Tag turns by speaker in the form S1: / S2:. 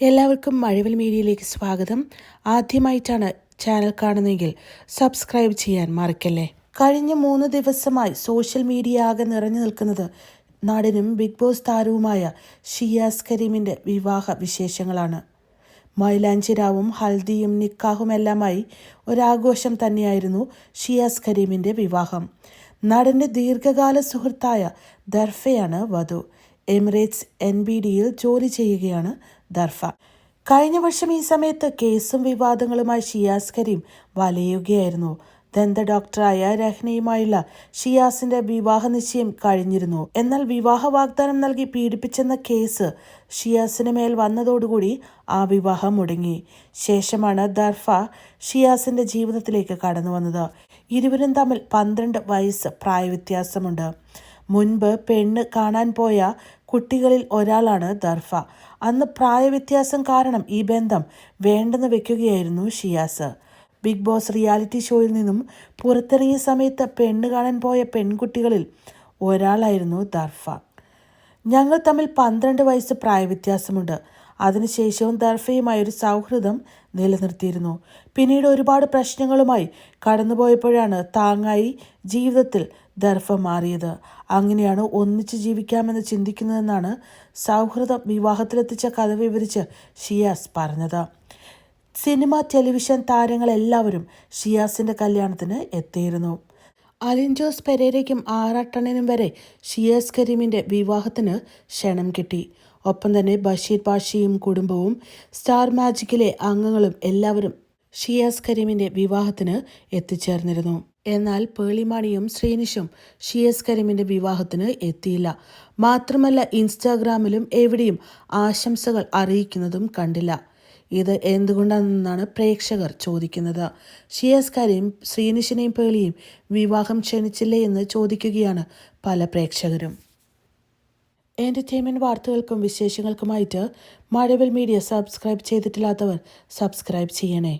S1: എല്ലാവർക്കും മഴവിൽ മീഡിയയിലേക്ക് സ്വാഗതം. ആദ്യമായിട്ടാണ് ചാനൽ കാണുന്നതെങ്കിൽ സബ്സ്ക്രൈബ് ചെയ്യാൻ മറക്കല്ലേ? കഴിഞ്ഞ മൂന്ന് ദിവസമായി സോഷ്യൽ മീഡിയ ആകെ നിറഞ്ഞു നിൽക്കുന്നത് നടനും ബിഗ് ബോസ് താരവുമായ ഷിയാസ് കരീമിന്റെ വിവാഹ വിശേഷങ്ങളാണ്. മൈലാഞ്ചിരാവും ഹൽദിയും നിക്കാഹുമെല്ലാമായി ഒരാഘോഷം തന്നെയായിരുന്നു ഷിയാസ് കരീമിന്റെ വിവാഹം. നടന്റെ ദീർഘകാല സുഹൃത്തായ ദർഫയാണ് വധു. എമിറേറ്റ്സ് എൻ ബി ഡിയിൽ ജോലി ചെയ്യുകയാണ് ദർഫ. കഴിഞ്ഞ വർഷം ഈ സമയത്ത് കേസും വിവാദങ്ങളുമായി ഷിയാസ് കരീം വലയുകയായിരുന്നു. ദന്ത ഡോക്ടറായ രഹ്നയുമായുള്ള ഷിയാസിന്റെ വിവാഹ നിശ്ചയം കഴിഞ്ഞിരുന്നു. എന്നാൽ വിവാഹ വാഗ്ദാനം നൽകി പീഡിപ്പിച്ചെന്ന കേസ് ഷിയാസിന് മേൽ വന്നതോടുകൂടി ആ വിവാഹം മുടങ്ങി. ശേഷമാണ് ദർഫ ഷിയാസിന്റെ ജീവിതത്തിലേക്ക് കടന്നു വന്നത്. ഇരുവരും തമ്മിൽ പന്ത്രണ്ട് വയസ്സ് പ്രായവ്യത്യാസമുണ്ട്. മുൻപ് പെണ്ണ് കാണാൻ പോയ കുട്ടികളിൽ ഒരാളാണ് ദർഫ. അന്ന് പ്രായവ്യത്യാസം കാരണം ഈ ബന്ധം വേണ്ടെന്ന് വെക്കുകയായിരുന്നു ഷിയാസ്. ബിഗ് ബോസ് റിയാലിറ്റി ഷോയിൽ നിന്നും പുറത്തിറങ്ങിയ സമയത്ത് പെണ്ണ് കാണാൻ പോയ പെൺകുട്ടികളിൽ ഒരാളായിരുന്നു ദർഫ. ഞങ്ങൾ തമ്മിൽ പന്ത്രണ്ട് വയസ്സ് പ്രായവ്യത്യാസമുണ്ട്. അതിനുശേഷവും ദർഫയുമായി ഒരു സൗഹൃദം നിലനിർത്തിയിരുന്നു. പിന്നീട് ഒരുപാട് പ്രശ്നങ്ങളുമായി കടന്നുപോയപ്പോഴാണ് താങ്ങായി ജീവിതത്തിൽ ദർഫ മാറിയത്. അങ്ങനെയാണ് ഒന്നിച്ച് ജീവിക്കാമെന്ന് ചിന്തിക്കുന്നതെന്നാണ് സൗഹൃദം വിവാഹത്തിലെത്തിച്ച കഥ വിവരിച്ച് ഷിയാസ് പറഞ്ഞത്. സിനിമ ടെലിവിഷൻ താരങ്ങളെല്ലാവരും ഷിയാസിന്റെ കല്യാണത്തിന് എത്തിയിരുന്നു. അലിൻജോസ് പെരേരയ്ക്കും ആറാട്ടണനും വരെ ഷിയാസ് കരീമിന്റെ വിവാഹത്തിന് ക്ഷണം കിട്ടി. ഒപ്പം തന്നെ ബഷീർ പാഷിയും കുടുംബവും സ്റ്റാർ മാജിക്കിലെ അംഗങ്ങളും എല്ലാവരും ഷിയാസ് കരീമിന്റെ വിവാഹത്തിന് എത്തിച്ചേർന്നിരുന്നു. എന്നാൽ പേളിമാണിയും ശ്രീനിഷും ഷിയസ് കരീമിന്റെ വിവാഹത്തിന് എത്തിയില്ല. മാത്രമല്ല ഇൻസ്റ്റാഗ്രാമിലും എവിടെയും ആശംസകൾ അറിയിക്കുന്നതും കണ്ടില്ല. ഇത് എന്തുകൊണ്ടാണെന്നാണ് പ്രേക്ഷകർ ചോദിക്കുന്നത്. ഷിയാസ് കരീം ശ്രീനിഷിനെയും പേളിയും വിവാഹം ക്ഷണിച്ചില്ലേ എന്ന് ചോദിക്കുകയാണ് പല പ്രേക്ഷകരും. എന്റർടൈൻമെന്റ് വാർത്തകൾക്കും വിശേഷങ്ങൾക്കുമായിട്ട് മഴവിൽ മീഡിയ സബ്സ്ക്രൈബ് ചെയ്തിട്ടില്ലാത്തവർ സബ്സ്ക്രൈബ് ചെയ്യണേ.